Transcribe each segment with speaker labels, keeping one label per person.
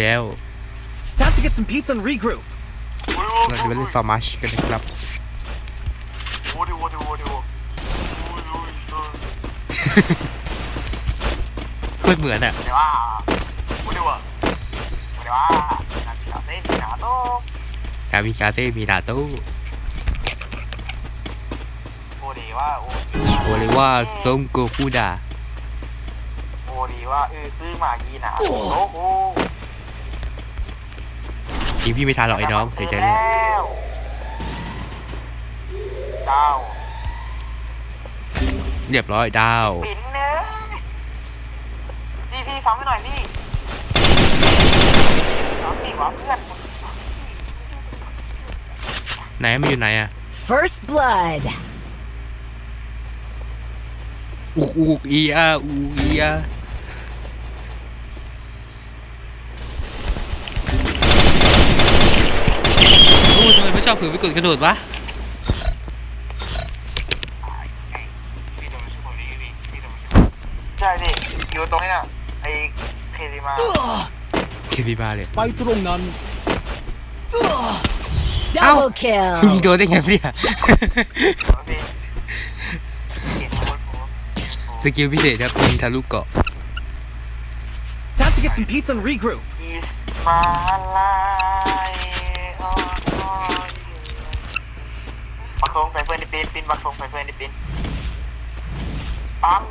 Speaker 1: แล้ว
Speaker 2: Time to get some pizza and regroup.
Speaker 1: เราจะไปเล่นฟาร์มัชกันนะครับ
Speaker 3: โอ้ดิโอ้ดิโอ้ดิโอ้โอ้ยโอ้ยโอ้ย
Speaker 1: โคตรเหมือนอะ
Speaker 3: เดี๋ยวว่าโอ้ดิว่าเดี๋ยวว่านาทีละเต้นนาโต้
Speaker 1: กามิคาเซ่มีดาโต้
Speaker 3: โอ้ดีว่าโอ้
Speaker 1: โอเลว่าซงโกคูดา
Speaker 3: โอ้ดีว่าเออซื้อมา ยีหนาโอ้โห
Speaker 1: ทีมพี่ไม่ทันหรอกไอ้น้องเสียใจเลย
Speaker 3: แล้วดาว
Speaker 1: เรียบร้อยดาว
Speaker 3: ปิ่นเนื้อพี่พี่ฟังให้หน่อยพี่ฟังพี่วะเพื่อน
Speaker 1: ไหนมันอยู่ไหนอะ
Speaker 4: First blood.
Speaker 1: อุกอุกอีอาอูอีอาโอ้ทำไมไม่ ชอบผืนไปกดกระโดดวะ
Speaker 3: พี่โดนช่วยพี่พี่พี่โดนช่วยใช่ดิอยู่ตรงนี้น่ะไอ้เคดีมา
Speaker 1: เคบีบาเลย
Speaker 2: ไปตรงนั้น
Speaker 4: Double
Speaker 1: ยิง
Speaker 4: kill.
Speaker 1: โดนได้ไงเนี่ย
Speaker 3: พี่เห็นโอ้โห
Speaker 1: สกิลพิเศษครับยิงทะลุเกาะ
Speaker 2: Time to get some pizza and regroup.
Speaker 3: Is my life ปักธงใส่เพื่อนในปีนปีนปักธงใส่เพื่อนในปีนปั๊ม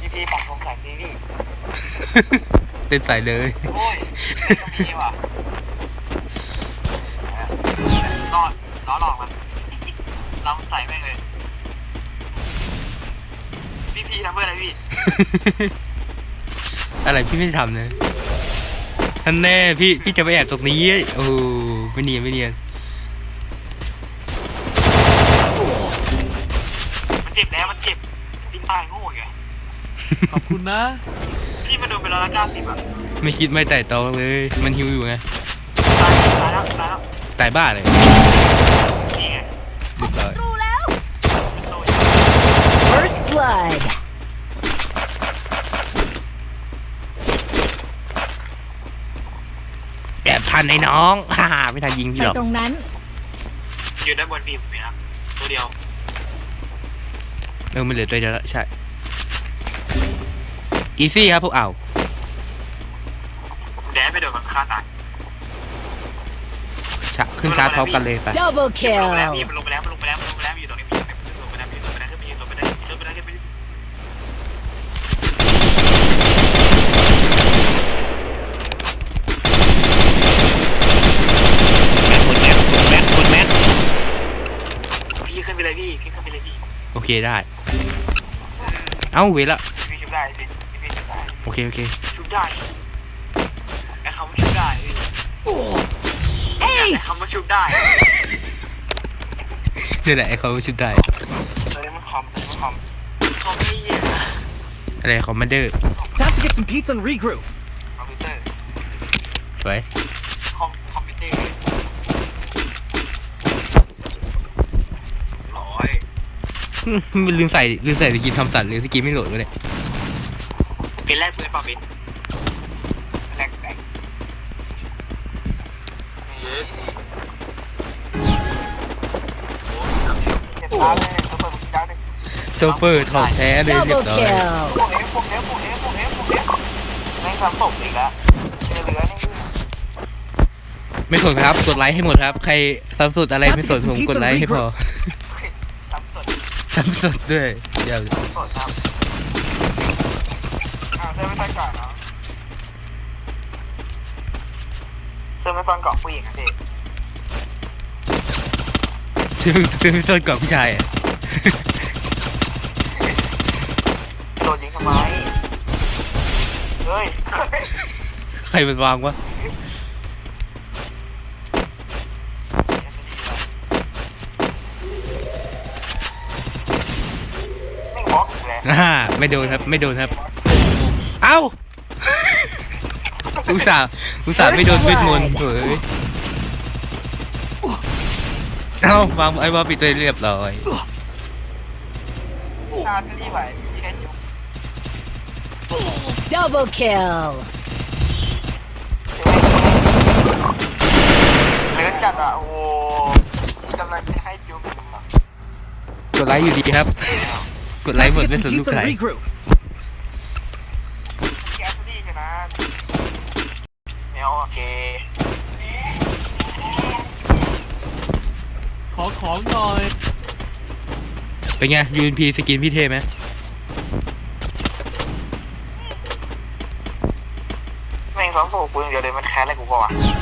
Speaker 3: พี่พี่ปักธงใส่พี่พี่
Speaker 1: เต้นใส่เลย
Speaker 3: โอ้ยก็มีว่ะนอนล้อหลอกมันเราใส่แม่งเลยพี่พี่ทำเพื่ออะไรพี่
Speaker 1: อะไรพี่ไม่ได้ทำนะท่านแน่พี่พี่จะไปแอบตรงนี้โอ้ไม่เนียนไม่เนียน
Speaker 3: มันเจ็บแล้วมันเจ็บปีน ตายโง่ไง
Speaker 2: ขอบคุณนะ
Speaker 3: พี่มาโดนไปร้อยละเก้าสิบอะ
Speaker 1: ไม่คิดไม่ไต่ตองเลย มันหิวอยู่ไง
Speaker 3: ตายตายแล้วตายแล้ว
Speaker 1: ตายบ้าเลย
Speaker 3: นี่ไง
Speaker 1: เรียบร้อย
Speaker 3: โดน
Speaker 4: First blood.
Speaker 1: แอบทันไอ้น้อง ฮ่าไม่ทันยิงพี่
Speaker 4: ไป
Speaker 1: หรอก
Speaker 4: ตรงนั้น
Speaker 3: อยู่ด้านบนพี่ผมเห็นนะตัวเดียว
Speaker 1: เออมันเหลือตัวเดียวแล้วใช่อีซี่ครับพวกเอา
Speaker 3: แดดไปโดนมันฆ่าตาย
Speaker 1: ชะขึ้นชาร์จพร้อมกันเลยไป
Speaker 4: Double
Speaker 3: ลงไปแล้วพี่
Speaker 4: kill.
Speaker 3: มันลงไปแล้วมันลงไปแล้วมันลงไปแล้วอยู่ตรงนี้พี่ลงไปแล้วพี่ลงไปแล้วขึ้นไปยืนลงไปแล้วขึ้นไปแล้วขึ้นไปแล้วพี่ขึ้นไปเลยพี่พี่ขึ้นไปเลยพี่
Speaker 1: โอเคได้ เอ้าเวละ
Speaker 3: พี่ชุบได้พี่พี่ชุบได้
Speaker 1: โอเคโอเค
Speaker 3: ชุบได้ไอ้คำว่าชุบได้พี่ไอ้
Speaker 4: Ace.
Speaker 3: คำว่าชุบได้
Speaker 1: นี่แหละไอ้เขาชุดได้
Speaker 3: เฮ้ยมันคอมมันคอมคอมพี่อะ
Speaker 1: อะไรคอมมานเดอร์
Speaker 2: Time to get some pizza and regroup.
Speaker 3: คอมพิวเตอร์
Speaker 1: สวย
Speaker 3: คอมคอมพิวเตอร์ร้อย
Speaker 1: อืมมัน ลืมใส่ลืมใส่สกินทำสัตว์หรือสกินไม่โหลดวะเนี่ย
Speaker 3: เป็นแรกปืนเปล่าเป็นแรกแรกเย้โอ้ยเจ็บตาเลยตัวเปิดมือได้เลย
Speaker 1: โซเฟอร์ทองแท้เลยเรีย
Speaker 4: Double
Speaker 1: บร้อย
Speaker 4: kill.
Speaker 3: พวกเอฟพวกเอฟพวกเอฟพวกเอฟพวกเอฟแม่งทำตกอีกแล้วเหลือนี่
Speaker 1: ไม่สนครับ กดไลค์ให้หมดครับ ใครซ้ำสดอะไรไม่สนผมกดไลค์ให้พอ
Speaker 3: ทำส ด
Speaker 1: ซ้ำสดด้วย เดี๋ยว
Speaker 3: สดครับอ่าเสื้อไม่ต้อนก่อนเนาะเสื้อไม่ต้อนเกาะผู้หญิงอะพี่
Speaker 1: ซื้อซื้อไม่สนกับผู้ชายอะ
Speaker 3: โดนยิงทำไมเฮ้ย
Speaker 1: ใครมันวางวะ
Speaker 3: แม่งบล็ อกอีกแล้ว
Speaker 1: อ่าไม่โดนครับ ไม่โดนครับ เอ้า อุตส่าห์อุตส่าห์ไม่โดนเวทมนต์เฮ้ยเอ้าวางไอ้วาปิดตัวเรียบร้อย
Speaker 3: ชาร์จที่ไหวพี่แค่จุก
Speaker 4: Double kill.
Speaker 3: เหลือจัดอะ โอ้โหกำลังจะให้จุ๊บกันอะ
Speaker 1: กดไลค์อยู่ดีครับ กดไล
Speaker 2: Time
Speaker 1: ค์หม
Speaker 2: to
Speaker 1: ด
Speaker 2: get
Speaker 1: ไม่
Speaker 2: some
Speaker 1: สนลูก
Speaker 2: pizza
Speaker 1: ใคร
Speaker 2: and regroup.
Speaker 3: แกสตี้ชนะไม่เอาโอเค
Speaker 2: ขอของหน่อย
Speaker 1: เป็นไง UNP สกินพี่เทไหม
Speaker 3: แม่งสองโผล่กูอย่างเดียวเลยมันแค้นอะไรกูก่อน
Speaker 1: ใค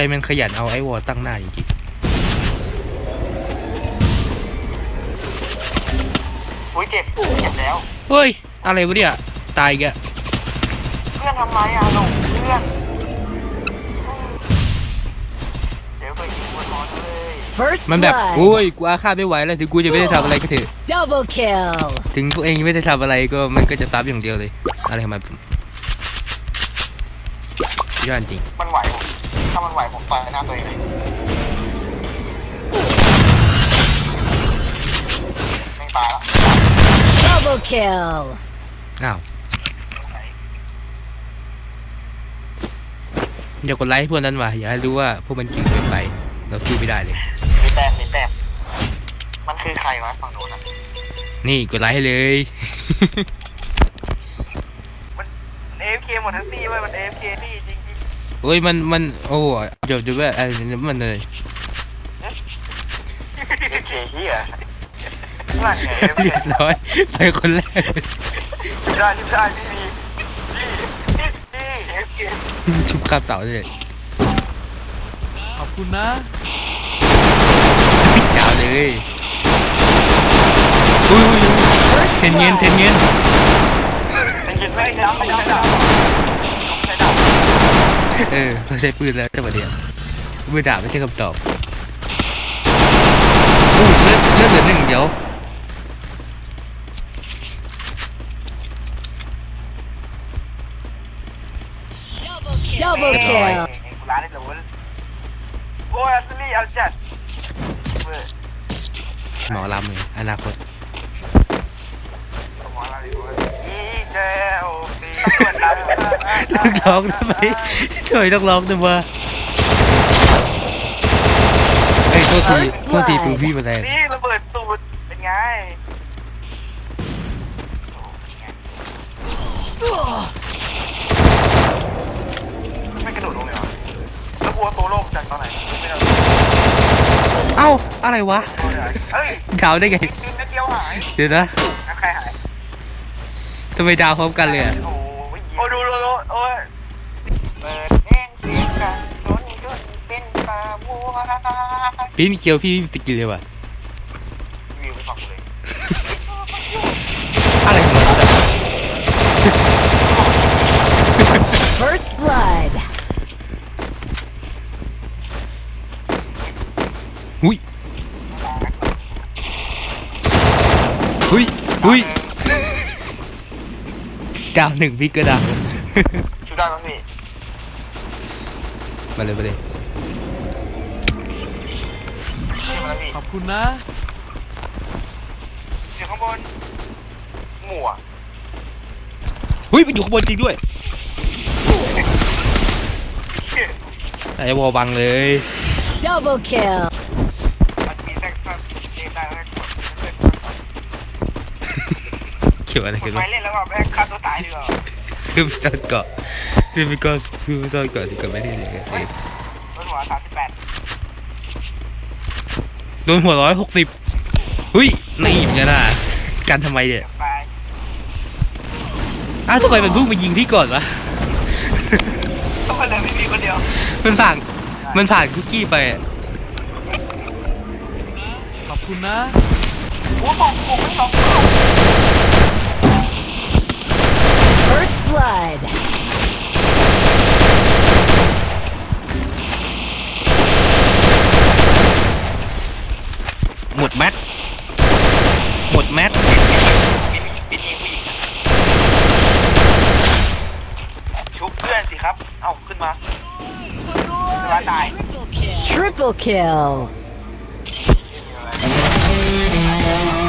Speaker 1: รมันขยันเอาไอ้วอลตั้งหน้าจริง
Speaker 3: อุ้ยเจ็บเจ็บแล้ว
Speaker 1: ๆเฮ้ย อะไรวะเนี่ย ตายอีกอะ
Speaker 3: เพื่อนทำไรอะหลงเพื่อน เดี๋ยวไปยิงบนนอนเลย
Speaker 4: First
Speaker 1: มันแบบ
Speaker 4: blood.
Speaker 1: โอ้ย กูอาฆาตไม่ไหวแล้ว ถึงกูจะไม่ได้ทำอะไรก็เถอะ
Speaker 4: Double kill.
Speaker 1: ถึงพวกเองไม่ได้ทำอะไรก็มันก็จะซับอย่างเดียวเลย อะไรของมันยอดจริง
Speaker 3: มันไหวผมถ้ามันไหวผมต่อยหน้าตัวเองเลยแม่งตายแล้ว
Speaker 4: Double kill.
Speaker 1: อ้าวอย่ากดไลค์ให้พวกนั้นว่ะอย่าให้รู้ว่าพวกมันเก่งเกินไป เราสู้ไม่ได้เลย
Speaker 3: มีแต้มมีแต้มมันคือใครวะฝั่งโน้นอะ
Speaker 1: นี่กดไลค์ให้เลย
Speaker 3: มันเอฟเคหมดทั้งตีเว้ยมันเอฟเคนี่จริง จริง
Speaker 1: โอ้ยมันมันโอ้เดี๋ยวดูว่าอะไรมันเลย
Speaker 3: เคเฮียนั่นไงเอฟเค
Speaker 1: เรียบร้อยไปคนแรก
Speaker 3: ได้ที่ได้ที่ดีนี่นี่เอฟเค
Speaker 1: ชุบข้ามเสาเลย
Speaker 2: ขอบคุณนะ
Speaker 1: ยาวเลยอุ้ยอุ้ยอุ้ย
Speaker 4: First
Speaker 1: เทนเงินเทนเงิน
Speaker 3: เป็นยิงไม่ย้ำไม่ย้ำดาวใช้ดาว
Speaker 1: เออเขาใช้ปืนแล้วจังหวะเดียวมือด่าไม่ใช่คำตอบอู้เลือดเลือดเหลือหนึ่งเดียว
Speaker 4: Double
Speaker 1: เรียบร้อย
Speaker 4: kill.
Speaker 3: กูร้านได้เลยโอ้ยอัสลี่เอาจัดเว้ย
Speaker 1: หมอลำเลยอนาคต
Speaker 3: หมอร้านเลยเว้ยอีเจ้าปีตำรวจรับ
Speaker 1: ต้องร้องทำไมทำไมต้องร้องด้วยวะเฮ้ยโทษที
Speaker 4: First
Speaker 1: โทษที
Speaker 4: blood
Speaker 1: ปืนพี่มาแรง
Speaker 3: นี่ระเบิดตูดเป็นไงไม่กระโดดลงเลยวะแล้วกลัวตัวโลกจากตอนไหนไม่เอา
Speaker 1: เอ้าอะไรวะ
Speaker 3: ตัวเลยเฮ้ย
Speaker 1: ดาวได้ไง
Speaker 3: นิดนิดเดียวหาย
Speaker 1: เดี๋ยวนะ
Speaker 3: แล้วใครหาย
Speaker 1: ทำไมดาวพร้อมกันเลยอะ
Speaker 3: โอ้ยโอ้ามัว
Speaker 1: พี่มีเคียวพี่สกิลเลยว่ะ
Speaker 3: วิวไปฟังเลย
Speaker 1: อะไรของมันวะ
Speaker 4: First blood.
Speaker 1: หุยหุยหุยดาวหนึ่งพี่ก็ดาว
Speaker 3: ชุดได้ไหมพี่
Speaker 1: มาเลยมาเลย
Speaker 3: อมาพี่
Speaker 2: ขอบคุณนะ
Speaker 3: อยู่ข้างบน หมู่อะ
Speaker 1: หุยมันอยู่ข้างบนจริงด้วยไอ้วอลบังเลย
Speaker 4: Double kill.
Speaker 3: มันมีแท็กซัสเกมได้แล้วกด
Speaker 1: เกี่ยวอะไร
Speaker 3: ก
Speaker 1: กั
Speaker 3: ด
Speaker 1: น
Speaker 3: ไป
Speaker 1: วะ
Speaker 3: เล่นแล้วก็แม่งฆ่าตัวตายดีกว่า
Speaker 1: คือไม่ต้องเกาะคือไม่ก็คือไม่ต้องเกาะที่เกาะไม่ได้เลย
Speaker 3: รถหัวสามสิบแปด
Speaker 1: โดนหัวร้อยหกสิบหุยนี่เป็นไงล่ะกันทำไมเนี่ย
Speaker 3: ไป
Speaker 1: อ้าวทำไมมันเพิ่งไปยิงที่ก่อนวะ
Speaker 3: ต้องมาเดินไม่มีคนเดียว
Speaker 1: มันผ่านมันผ่านคุกกี้ไปอะ
Speaker 2: ขอบคุณนะ
Speaker 3: โอ้สองผมไม่สอง
Speaker 4: First blood.
Speaker 1: ดแมทหมดแมท
Speaker 3: ปิดยิงผู้หญิงชุบเพื่อนสิครับ เอ้าขึ้นมาขึ้นมาตาย
Speaker 4: Triple kill.